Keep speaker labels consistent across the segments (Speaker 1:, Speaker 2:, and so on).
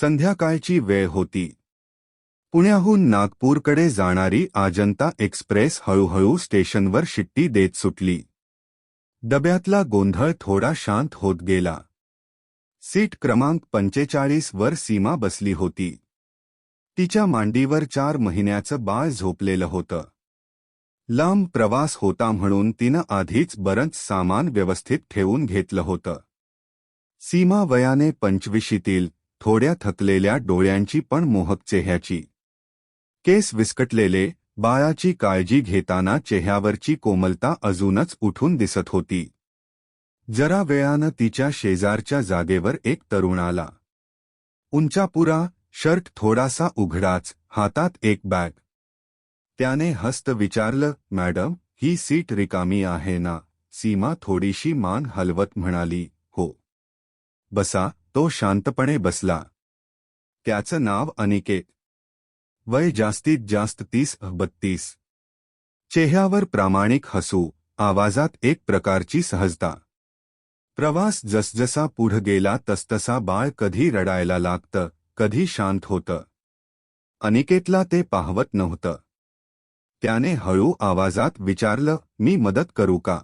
Speaker 1: संध्याकाळची वेळ होती. पुण्याहून नागपूरकडे जाणारी आजंता एक्सप्रेस हळूहळू स्टेशनवर शिट्टी देत सुटली. डब्यातला गोंधळ थोडा शांत होत गेला. सीट क्रमांक पंचेचाळीस वर सीमा बसली होती. तिच्या मांडीवर चार महिन्याचं बाळ झोपलेलं होतं. लांब प्रवास होता म्हणून तिनं आधीच बरंच सामान व्यवस्थित ठेवून घेतलं होतं. सीमा वयाने पंचविशीतील थोड्या थकलेल्या डोळ्यांची पण मोहक चेह्याची केस विस्कटलेले बाळाची काळजी घेताना चेह्यावरची कोमलता अजूनच उठून दिसत होती. जरा वेळानं तिच्या शेजारच्या जागेवर एक तरुण आला. उंचापुरा शर्ट थोडासा उघडाच हातात एक बॅग. त्याने हस्त विचारलं मॅडम ही सीट रिकामी आहे ना? सीमा थोडीशी मान हलवत म्हणाली हो. बसा तो शांतपणे बसला. त्याचं नाव अनिकेत वय जास्तीत जास्त तीस बत्तीस. चेहऱ्यावर प्रामाणिक हसू आवाजात एक प्रकारची सहजता. प्रवास जसजसा पुढं गेला तसतसा बाळ कधी रडायला लागतं कधी शांत होतं. अनिकेतला ते पाहवत नव्हतं. त्याने हळू आवाजात विचारलं मी मदत करू का?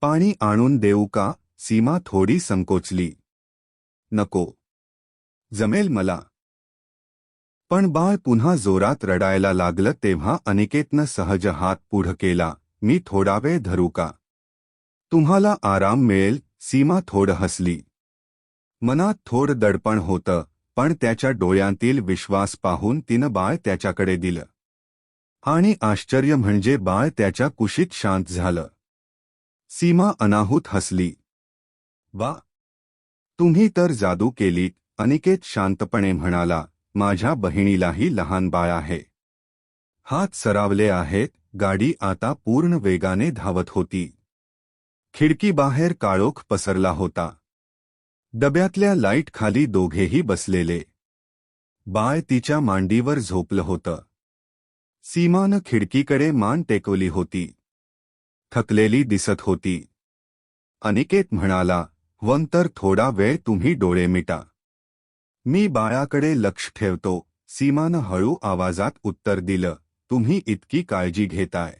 Speaker 1: पाणी आणून देऊ का? सीमा थोडी संकोचली. नको. जमेल मला. पण बाळ पुन्हा जोरात रडायला लागलं तेव्हा अनिकेतनं सहज हात पुढं केला मी थोडा वेळ धरू का? तुम्हाला आराम मिळेल. सीमा थोड हसली. मनात थोड दडपण होतं पण त्याच्या डोळ्यांतील विश्वास पाहून तिनं बाळ त्याच्याकडे दिलं. आणि आश्चर्य म्हणजे बाळ त्याच्या कुशीत शांत झालं. सीमा अनाहूत हसली. वा तुम्ही तर जादू केलीत अनिकेत शांतपणे म्हणाला माझ्या बहिणीलाही लहान बाळ आहे. हात सरावले आहेत गाडी आता पूर्ण वेगाने धावत होती. खिडकीबाहेर काळोख पसरला होता. डब्यातल्या लाइट खाली दोघेही बसलेले. बाळ तिच्या मांडीवर झोपलं होतं. सीमानं खिडकीकडे मान टेकवली होती. थकलेली दिसत होती. अनिकेत म्हणाला वन तर थोडा वेळ तुम्ही डोळे मिटा. मी बाळाकडे लक्ष ठेवतो. सीमानं हळू आवाजात उत्तर दिलं तुम्ही इतकी काळजी घेताय.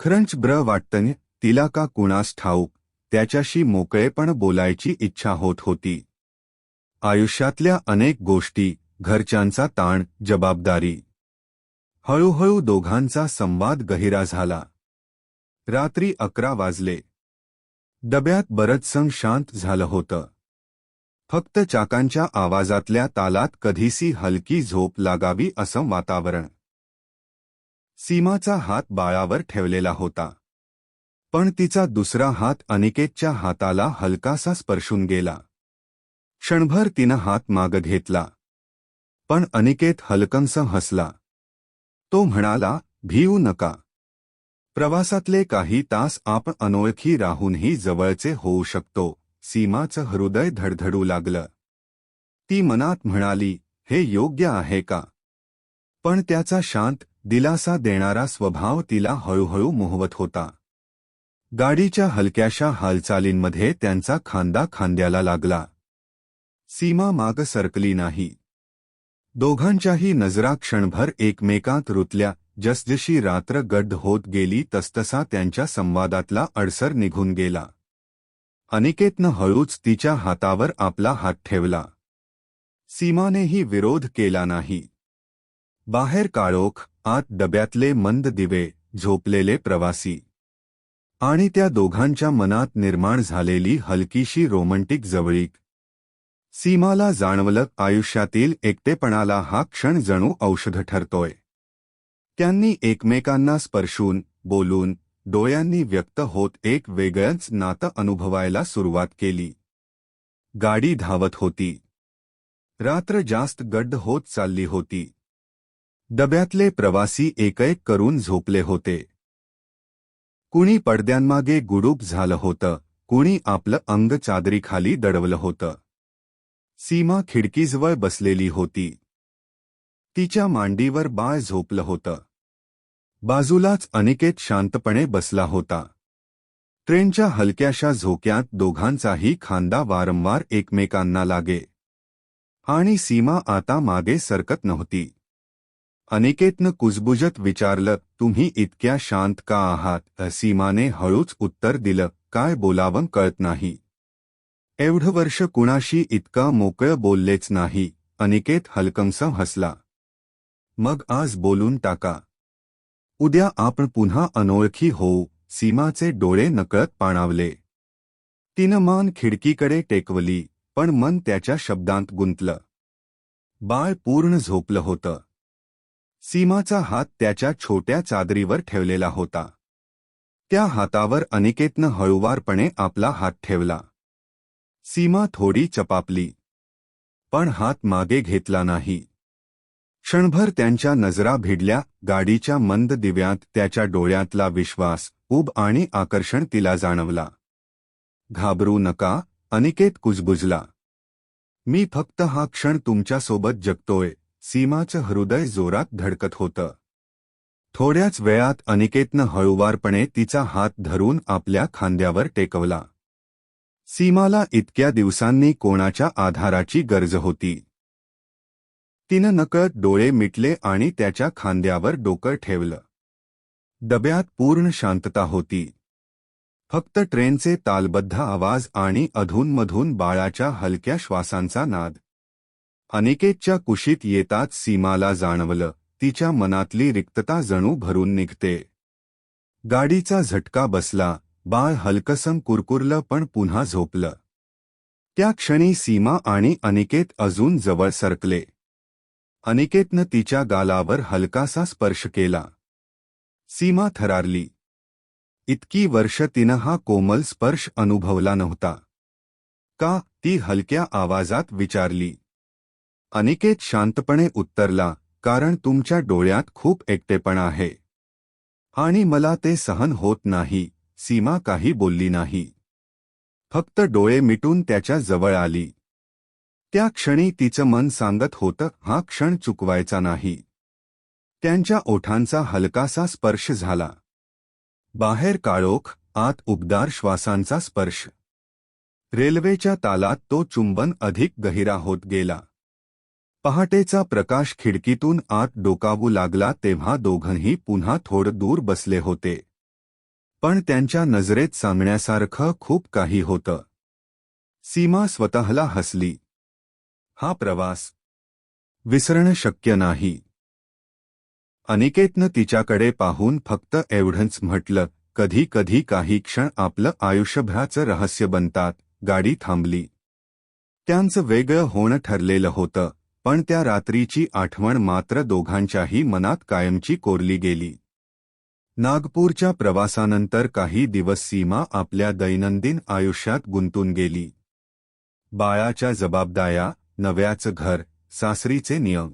Speaker 1: खरंच ब्र वाटतं तिला का कुणास ठाऊक त्याच्याशी मोकळेपण बोलायची इच्छा होत होती. आयुष्यातल्या अनेक गोष्टी घरच्यांचा ताण जबाबदारी. हळूहळू दोघांचा संवाद गहिरा झाला. रात्री अकरा वाजले. डब्यात बरचसं शांत झालं होतं. फक्त चाकांच्या आवाजातल्या तालात कधीसी हलकी झोप लागावी असं वातावरण. सीमाचा हात बाळावर ठेवलेला होता. पण तिचा दुसरा हात अनिकेतच्या हाताला हलकासा स्पर्शून गेला. क्षणभर तिनं हात माग घेतला. पण अनिकेत हलकंस हसला. तो म्हणाला भिऊ नका. प्रवासातले काही तास आपण अनोळखी राहूनही जवळचे होऊ शकतो. सीमाचं हृदय धडधडू लागलं. ती मनात म्हणाली हे योग्य आहे का? पण त्याचा शांत दिलासा देणारा स्वभाव तिला हळूहळू मोहवत होता. गाडीच्या हलक्याशा हालचालींमध्ये त्यांचा खांदा खांद्याला लागला. सीमा माग सरकली नाही. दोघांच्याही नजरा क्षणभर एकमेकांत रुतल्या जसजशी रात्र गड्ड होत गेली तसतसा त्यांच्या संवादातला अडसर निघून गेला. अनिकेतनं हळूच तिच्या हातावर आपला हात ठेवला. सीमानेही विरोध केला नाही. बाहेर काळोख आत डब्यातले मंद दिवे झोपलेले प्रवासी. आणि त्या दोघांच्या मनात निर्माण झालेली हलकीशी रोमंटिक जवळीक. सीमाला जाणवलं आयुष्यातील एकटेपणाला हा क्षण जणू औषध ठरतोय. त्यांनी एकमेकांना स्पर्शून बोलून डोळ्यांनी व्यक्त होत एक वेगळंच नातं अनुभवायला सुरुवात केली. गाडी धावत होती. रात्र जास्त गड्ड होत चालली होती. डब्यातले प्रवासी एकएक करून झोपले होते. कुणी पडद्यांमागे गुडूप झालं होतं कुणी आपलं अंग चादरीखाली दडवलं होतं. सीमा खिडकीजवळ बसलेली होती. तिच्या मांडीवर बाळ झोपलं होतं. बाजूलाच अनिकेत शांतपणे बसला होता. ट्रेनच्या हलक्याशा झोक्यात दोघांचाही खांदा वारंवार एकमेकांना लागे. आणि सीमा आता मागे सरकत नव्हती. अनिकेतनं कुजबुजत विचारलं तुम्ही इतक्या शांत का आहात? सीमाने हळूच उत्तर दिलं काय बोलावं कळत नाही. एवढं वर्ष कुणाशी इतका मोकळं बोललेच नाही. अनिकेत हलकंस हसला. मग आज बोलून टाका. उद्या आपण पुन्हा अनोळखी होऊ सीमाचे डोळे नकळत पाणावले. तिनं मान खिडकीकडे टेकवली पण मन त्याच्या शब्दांत गुंतलं. बाळ पूर्ण झोपलं होतं. सीमाचा हात त्याच्या छोट्या चादरीवर ठेवलेला होता. त्या हातावर अनिकेतनं हळुवारपणे आपला हात ठेवला. सीमा थोडी चपापली. पण हात मागे घेतला नाही. क्षणभर त्यांच्या नजरा भिडल्या गाडीच्या मंद दिव्यात त्याच्या डोळ्यातला विश्वास उब आणि आकर्षण तिला जाणवला. घाबरू नका अनिकेत कुजबुजला. मी फक्त हा क्षण तुमच्यासोबत जगतोय सीमाचं हृदय जोरात धडकत होतं. थोड्याच वेळात अनिकेतनं हळुवारपणे तिचा हात धरून आपल्या खांद्यावर टेकवला. सीमाला इतक्या दिवसांनी कोणाच्या आधाराची गरज होती. तिनं नकळत डोळे मिटले आणि त्याच्या खांद्यावर डोकं ठेवलं. डब्यात पूर्ण शांतता होती. फक्त ट्रेनचे तालबद्ध आवाज आणि अधूनमधून बाळाच्या हलक्या श्वासांचा नाद. अनिकेतच्या कुशीत येताच सीमाला जाणवलं तिच्या मनातली रिक्तता जणू भरून निघते. गाडीचा झटका बसला बाळ हलकसं कुरकुरलं पण पुन्हा झोपलं. त्या क्षणी सीमा आणि अनिकेत अजून जवळ सरकले. अनिकेतनं तिच्या गालावर हलकासा स्पर्श केला. सीमा थरारली. इतकी वर्ष तिनं हा कोमल स्पर्श अनुभवला नव्हता. का? ती हलक्या आवाजात विचारली. अनिकेत शांतपणे उत्तरला कारण तुमच्या डोळ्यात खूप एकटेपणा आहे. आणि मला ते सहन होत नाही. सीमा काही बोलली नाही. फक्त डोळे मिटून त्याच्याजवळ आली. त्या क्षणी तिचं मन सांगत होतं हा क्षण चुकवायचा नाही. त्यांच्या ओठांचा हलकासा स्पर्श झाला. बाहेर काळोख आत उबदार श्वासांचा स्पर्श. रेल्वेच्या तालात तो चुंबन अधिक गहिरा होत गेला. पहाटेचा प्रकाश खिडकीतून आत डोकावू लागला तेव्हा दोघंही पुन्हा थोडं दूर बसले होते. पण त्यांच्या नजरेत सांगण्यासारखं खूप काही होतं. सीमा स्वतःला हसली. हा प्रवास विसरणं शक्य नाही. अनिकेतनं तिच्याकडे पाहून फक्त एवढंच म्हटलं कधी कधी काही क्षण आपलं आयुष्यभराचं रहस्य बनतात गाडी थांबली. त्यांचं वेगळं होणं ठरलेलं होतं पण त्या रात्रीची आठवण मात्र दोघांच्याही मनात कायमची कोरली गेली. नागपूरच्या प्रवासानंतर काही दिवस सीमा आपल्या दैनंदिन आयुष्यात गुंतून गेली. बाळाच्या जबाबदाऱ्या नव्याचं घर सासरीचे नियम.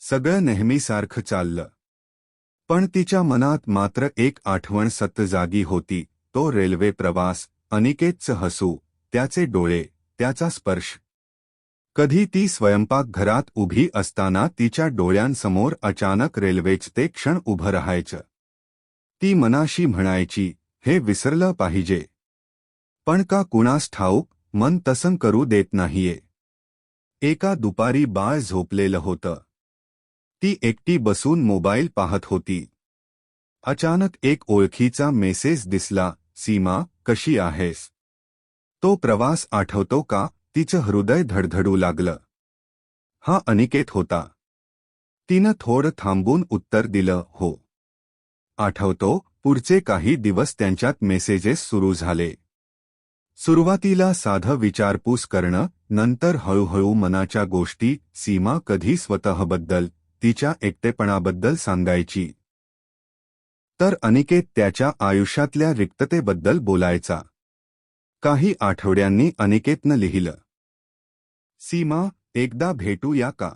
Speaker 1: सगळं नेहमीसारखं चाललं. पण तिच्या मनात मात्र एक आठवण सत्त जागी होती. तो रेल्वे प्रवास अनिकेतचं हसू त्याचे डोळे त्याचा स्पर्श. कधी ती स्वयंपाकघरात उभी असताना तिच्या डोळ्यांसमोर अचानक रेल्वेच ते क्षण उभं राहायचं. ती मनाशी म्हणायची हे विसरलं पाहिजे. पण का कुणास ठाऊक मन तसं करू देत नाहीये. एका दुपारी बाळ झोपलेलं होतं. ती एकटी बसून मोबाईल पाहत होती. अचानक एक ओळखीचा मेसेज दिसला सीमा कशी आहेस? तो प्रवास आठवतो का? तिचं हृदय धडधडू लागलं. हा अनिकेत होता. तिनं थोडं थांबून उत्तर दिलं हो. आठवतो पुढचे काही दिवस त्यांच्यात मेसेजेस सुरू झाले. सुरुवातीला साधं विचारपूस करणं नंतर हळूहळू मनाच्या गोष्टी सीमा कधी स्वतःबद्दल तिच्या एकटेपणाबद्दल सांगायची. तर अनिकेत त्याच्या आयुष्यातल्या रिक्ततेबद्दल बोलायचा. काही आठवड्यांनी अनिकेतनं लिहिलं. सीमा एकदा भेटूया का?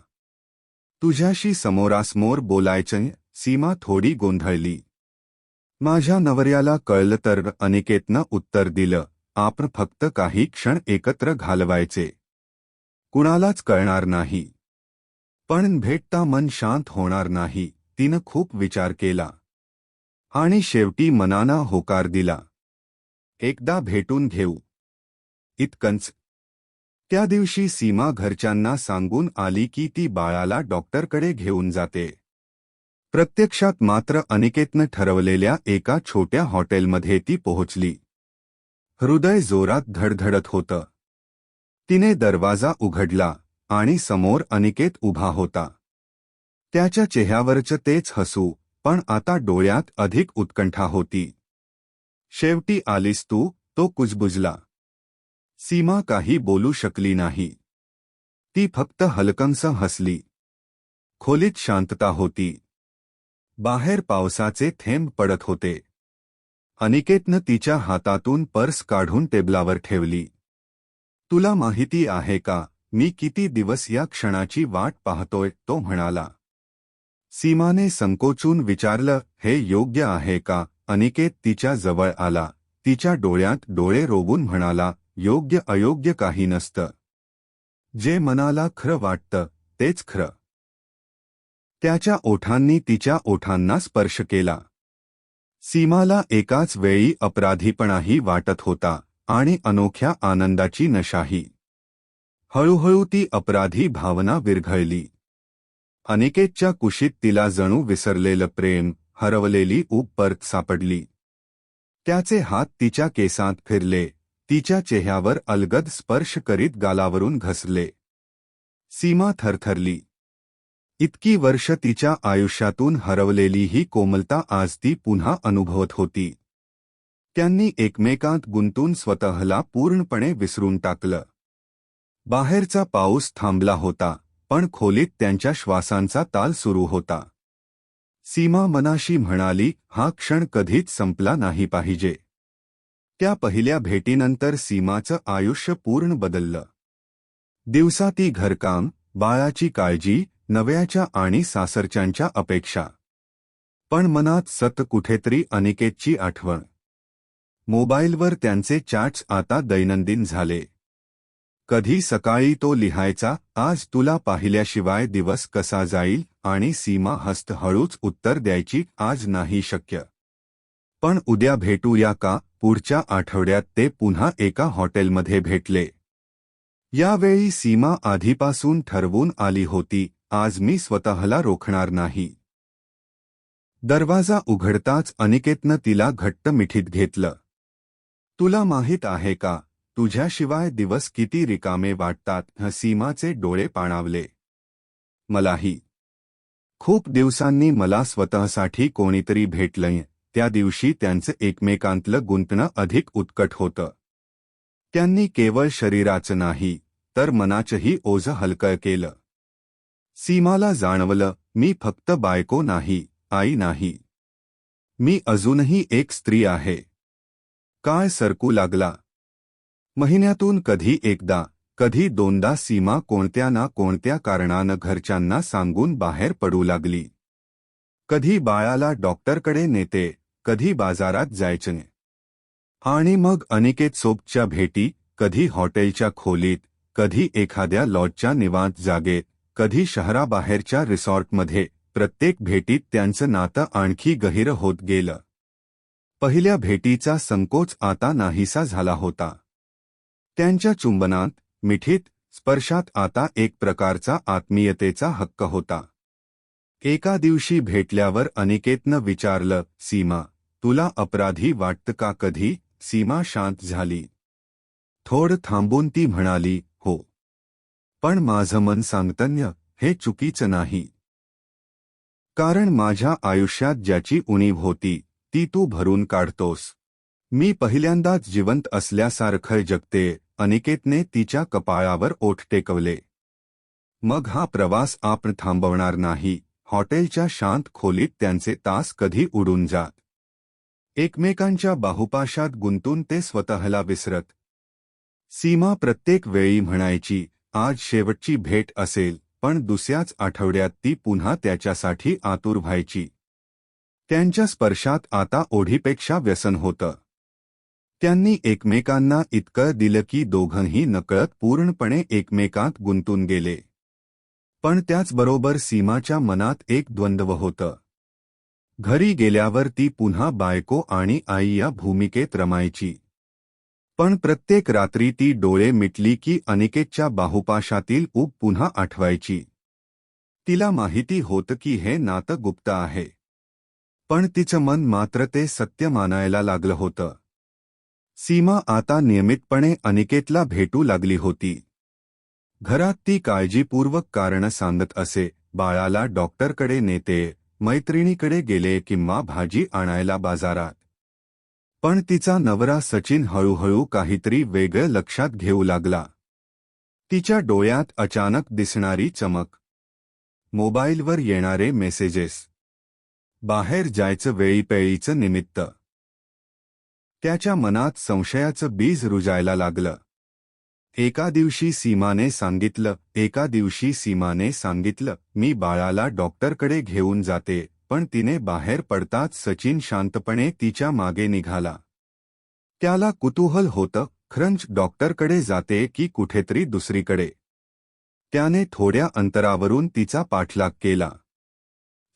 Speaker 1: तुझ्याशी समोरासमोर बोलायचं सीमा थोडी गोंधळली. माझ्या नवऱ्याला कळलं तर अनिकेतनं उत्तर दिलं. आपण फक्त काही क्षण एकत्र घालवायचे. कुणालाच कळणार नाही. पण भेटता मन शांत होणार नाही तिनं खूप विचार केला. आणि शेवटी मनाना होकार दिला. एकदा भेटून घेऊ. इतकंच. त्या दिवशी सीमा घरच्यांना सांगून आली की ती बाळाला डॉक्टरकडे घेऊन जाते. प्रत्यक्षात मात्र अनिकेतनं ठरवलेल्या एका छोट्या हॉटेलमध्ये ती पोहोचली. हृदय जोरात धडधडत होतं. तिने दरवाजा उघडला आणि समोर अनिकेत उभा होता. त्याच्या चेहऱ्यावरचं तेच हसू पण आता डोळ्यात अधिक उत्कंठा होती. शेवटी आलीस तू तो कुजबुजला. सीमा काही बोलू शकली नाही. ती फक्त हलकंस हसली. खोलीत शांतता होती. बाहेर पावसाचे थेंब पडत होते. अनिकेतनं तिच्या हातातून पर्स काढून टेबलावर ठेवली. तुला माहिती आहे का मी किती दिवस या क्षणाची वाट पाहतोय? तो म्हणाला. सीमाने संकोचून विचारलं हे योग्य आहे का? अनिकेत तिच्या जवळ आला. तिच्या डोळ्यात डोळे रोगून म्हणाला योग्य अयोग्य काही नसतं. जे मनाला खरं वाटतं तेच खरं. त्याच्या ओठांनी तिच्या ओठांना स्पर्श केला. सीमाला एकाच वेळी अपराधीपणाही वाटत होता आणि अनोख्या आनंदाची नशाही. हळूहळू ती अपराधी भावना विरघळली. अनिकेतच्या कुशीत तिला जणू विसरलेलं प्रेम हरवलेली ऊब परत सापडली. त्याचे हात तिच्या केसांत फिरले तिच्या चेहऱ्यावर अलगद स्पर्श करीत गालावरून घसरले. सीमा थरथरली. इतकी वर्ष तिच्या आयुष्यातून हरवलेली ही कोमलता आज ती पुन्हा अनुभवत होती. त्यांनी एकमेकांत गुंतून स्वतःला पूर्णपणे विसरून टाकलं. बाहेरचा पाऊस थांबला होता पण खोलीत त्यांच्या श्वासांचा ताल सुरू होता. सीमा मनाशी म्हणाली हा क्षण कधीच संपला नाही पाहिजे. त्या पहिल्या भेटीनंतर सीमाचं आयुष्य पूर्ण बदललं. दिवसा ती घरकाम बाळाची काळजी नव्याच्या आणि सासरच्यांच्या अपेक्षा. पण मनात सत कुठेतरी अनिकेतची आठवण. मोबाईलवर त्यांचे चॅट्स आता दैनंदिन झाले. कधी सकाळी तो लिहायचा आज तुला पाहिल्याशिवाय दिवस कसा जाईल आणि सीमा हस्त हळूच उत्तर द्यायची आज नाही शक्य. पण उद्या भेटूया का? पुढच्या आठवड्यात ते पुन्हा एका हॉटेलमध्ये भेटले. यावेळी सीमा आधीपासून ठरवून आली होती आज मी स्वतःला रोखणार नाही. दरवाजा उघडताच अनिकेतनं तिला घट्ट मिठीत घेतलं. तुला माहीत आहे का तुझ्याशिवाय दिवस किती रिकामे वाटतात सीमाचे डोळे पाणावले. मलाही. खूप दिवसांनी मला स्वतःसाठी कोणीतरी भेटलंय त्या दिवशी त्यांचं एकमेकांतलं गुंतणं अधिक उत्कट होतं. त्यांनी केवळ शरीराचं नाही तर मनाचंही ओझं हलकं केलं. सीमाला जाणवलं मी फक्त बायको नाही आई नाही. मी अजूनही एक स्त्री आहे. काय सरकू लागला? महिन्यातून कधी एकदा कधी दोनदा सीमा कोणत्या ना कोणत्या कारणानं घरच्यांना सांगून बाहेर पडू लागली. कधी बाळाला डॉक्टरकडे नेते कधी बाजारात जायचे. आणि मग अनिकेत सोबच्या भेटी कधी हॉटेलच्या खोलीत कधी एखाद्या लॉजच्या निवांत जागेत कधी शहराबाहेरच्या रिसॉर्टमध्ये प्रत्येक भेटीत त्यांचं नातं आणखी गहिरं होत गेलं. पहिल्या भेटीचा संकोच आता नाहीसा झाला होता. त्यांच्या चुंबनात मिठीत स्पर्शात आता एक प्रकारचा आत्मीयतेचा हक्क होता. एका दिवशी भेटल्यावर अनिकेतनं विचारलं सीमा तुला अपराधी वाटतं का कधी? सीमा शांत झाली. थोड थांबून ती म्हणाली पण माझं मन सांगतन्य हे चुकीचं नाही. कारण माझ्या आयुष्यात ज्याची उणीव होती ती तू भरून काढतोस. मी पहिल्यांदाच जिवंत असल्यासारखं जगते अनिकेतने तिच्या कपाळावर ओठ टेकवले. मग हा प्रवास आपण थांबवणार नाही हॉटेलच्या शांत खोलीत त्यांचे तास कधी उडून जात. एकमेकांच्या बाहुपाशात गुंतून ते स्वतःला विसरत. सीमा प्रत्येक वेळी म्हणायची आज शेवटची भेट असेल पण दुसऱ्याच आठवड्यात ती पुन्हा त्याच्यासाठी आतुर व्हायची. त्यांच्या स्पर्शात आता ओढीपेक्षा व्यसन होतं. त्यांनी एकमेकांना इतकं दिलं की दोघंही नकळत पूर्णपणे एकमेकांत गुंतून गेले. पण त्याचबरोबर सीमाच्या मनात एक द्वंद्व होतं. घरी गेल्यावर ती पुन्हा बायको आणि आई या भूमिकेत रमायची. पण प्रत्येक रात्री ती डोळे मिटली की अनिकेतच्या बाहुपाशातील ऊब पुन्हा आठवायची. तिला माहिती होतं की हे नातं गुप्त आहे. पण तिचं मन मात्र ते सत्य मानायला लागलं होतं. सीमा आता नियमितपणे अनिकेतला भेटू लागली होती. घरात ती काळजीपूर्वक कारणं सांगत असे बाळाला डॉक्टरकडे नेते मैत्रिणीकडे गेले किंवा भाजी आणायला बाजारात. पण तिचा नवरा सचिन हळूहळू काहीतरी वेगळं लक्षात घेऊ लागला. तिच्या डोळ्यात अचानक दिसणारी चमक. मोबाईलवर येणारे मेसेजेस. बाहेर जायचं वेळीपेळीचं निमित्त. त्याच्या मनात संशयाचं बीज रुजायला लागलं. एका दिवशी सीमाने सांगितलं एका दिवशी सीमाने सांगितलं मी बाळाला डॉक्टरकडे घेऊन जाते. पण तिने बाहेर पडताच सचिन शांतपणे तिच्यामागे निघाला. त्याला कुतूहल होतं खरंच डॉक्टरकडे जाते की कुठेतरी दुसरीकडे. त्याने थोड्या अंतरावरून तिचा पाठलाग केला.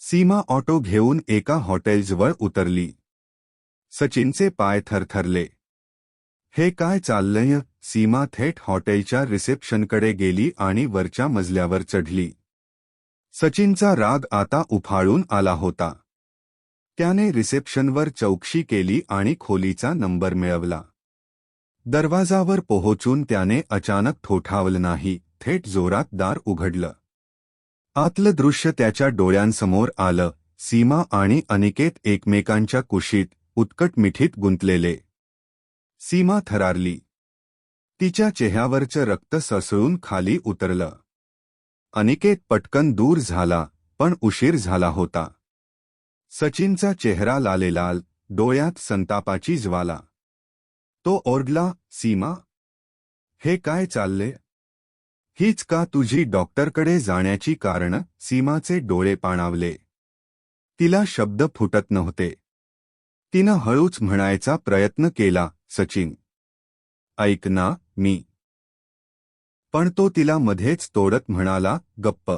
Speaker 1: सीमा ऑटो घेऊन एका हॉटेल्सवर उतरली. सचिनचे पाय थरथरले. हे काय चाललंय? सीमा थेट हॉटेलच्या रिसेप्शनकडे गेली आणि वरच्या मजल्यावर चढली. सचिनचा राग आता उफाळून आला होता. त्याने रिसेप्शनवर चौकशी केली आणि खोलीचा नंबर मिळवला. दरवाजावर पोहोचून त्याने अचानक ठोठावलं नाही थेट जोरात दार उघडलं. आतलं दृश्य त्याच्या डोळ्यांसमोर आलं सीमा आणि अनिकेत एकमेकांच्या कुशीत उत्कट मिठीत गुंतलेले. सीमा थरारली. तिच्या चेहऱ्यावरचं रक्त ससळून खाली उतरलं. अनिकेत पटकन दूर झाला पण उशीर झाला होता. सचिनचा चेहरा लालेलाल डोळ्यात संतापाची ज्वाला. तो ओरडला सीमा हे काय चालले? हीच का तुझी डॉक्टरकडे जाण्याची कारण? सीमाचे डोळे पाणावले. तिला शब्द फुटत नव्हते. तिनं हळूच म्हणायचा प्रयत्न केला सचिन ऐक ना मी पण तो तिला मध्येच तोडत म्हणाला, गप्प.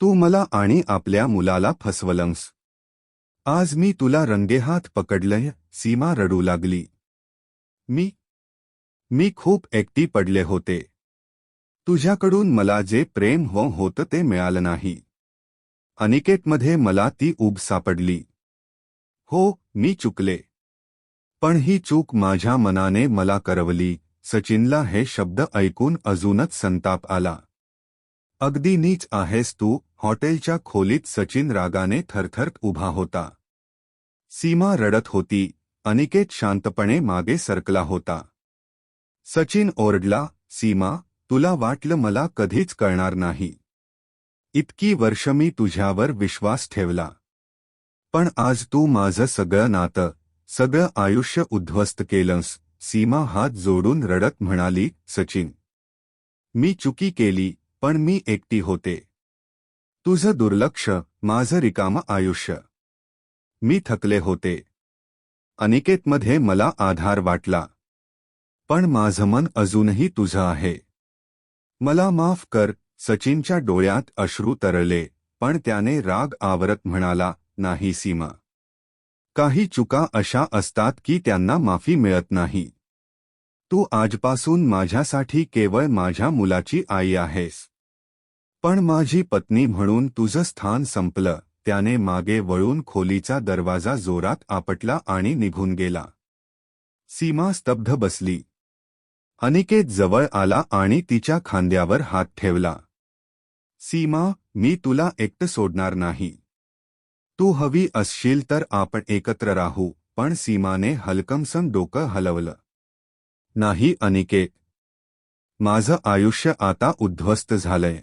Speaker 1: तू मला आणि आपल्या मुलाला फसवलंस. आज मी तुला रंगेहात पकडलंय, सीमा रडू लागली. मी मी खूप एकटी पडले होते. तुझ्याकडून मला जे प्रेम हो, होतं ते मिळालं नाही. अनिकेतमध्ये मला ती ऊब सापडली. हो, मी चुकले. पण ही चूक माझ्या मनाने मला करवली. सचिनला हे शब्द ऐकून अजूनच संताप आला. अगदी नीच आहेस तू हॉटेलच्या खोलीत सचिन रागाने थरथरत उभा होता. सीमा रडत होती अनिकेत शांतपणे मागे सरकला होता. सचिन ओरडला सीमा तुला वाटलं मला कधीच कळणार नाही. इतकी वर्ष मी तुझ्यावर विश्वास ठेवला. पण आज तू माझं सगळं नातं सगळं आयुष्य उद्ध्वस्त केलंस सीमा हात जोडून रडत म्हणाली सचिन मी चुकी केली पण मी एकटी होते. तुझं दुर्लक्ष माझं रिकामं आयुष्य. मी थकले होते. अनिकेतमध्ये मला आधार वाटला. पण माझं मन अजूनही तुझं आहे. मला माफ कर सचिनच्या डोळ्यात अश्रू तरळले पण त्याने राग आवरत म्हणाला नाही सीमा काही चुका अशा असतात की त्यांना माफी मिळत नाही. तू आजपासून माझ्यासाठी केवळ माझ्या मुलाची आई आहेस. पण माझी पत्नी म्हणून तुझं स्थान संपलं. त्याने मागे वळून खोलीचा दरवाजा जोरात आपटला आणि निघून गेला. सीमा स्तब्ध बसली. अनिकेत जवळ आला आणि तिच्या खांद्यावर हात ठेवला. सीमा मी तुला एकटं सोडणार नाही. तू हवी असशील तर आपण एकत्र राहू पण सीमाने हलकमसन डोकं हलवलं. नाही अनिकेत माझं आयुष्य आता उद्ध्वस्त झालंय.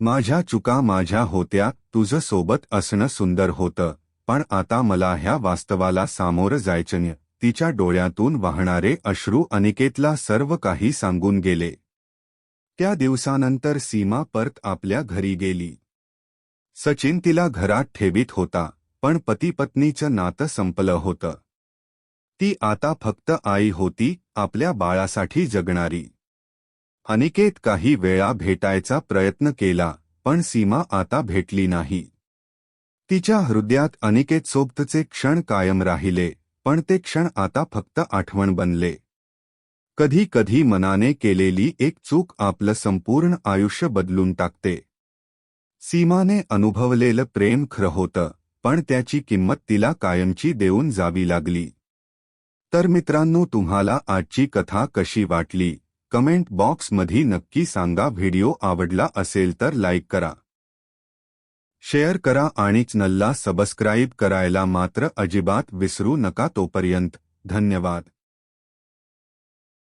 Speaker 1: माझ्या चुका माझ्या होत्या तुझं सोबत असणं सुंदर होतं पण आता मला ह्या वास्तवाला सामोरं जायचं तिच्या डोळ्यातून वाहणारे अश्रू अनिकेतला सर्व काही सांगून गेले. त्या दिवसानंतर सीमा परत आपल्या घरी गेली. सचिन तिला घरात ठेवीत होता पण पतीपत्नीचं नातं संपलं होतं. ती आता फक्त आई होती आपल्या बाळासाठी जगणारी. अनिकेत काही वेळा भेटायचा प्रयत्न केला पण सीमा आता भेटली नाही. तिच्या हृदयात अनिकेत सोबतचे क्षण कायम राहिले पण ते क्षण आता फक्त आठवण बनले. कधी कधी मनाने केलेली एक चूक आपलं संपूर्ण आयुष्य बदलून टाकते. सीमाने अनुभवलेलं प्रेम खरं होतं पण त्याची किंमत तिला कायमची देऊन जावी लागली. तर मित्रांनो तुम्हाला आजची कथा कशी वाटली? कमेंट बॉक्समध्ये नक्की सांगा. व्हिडिओ आवडला असेल तर लाईक करा. शेअर करा आणि चॅनलला सबस्क्राईब करायला मात्र अजिबात विसरू नका तोपर्यंत. धन्यवाद.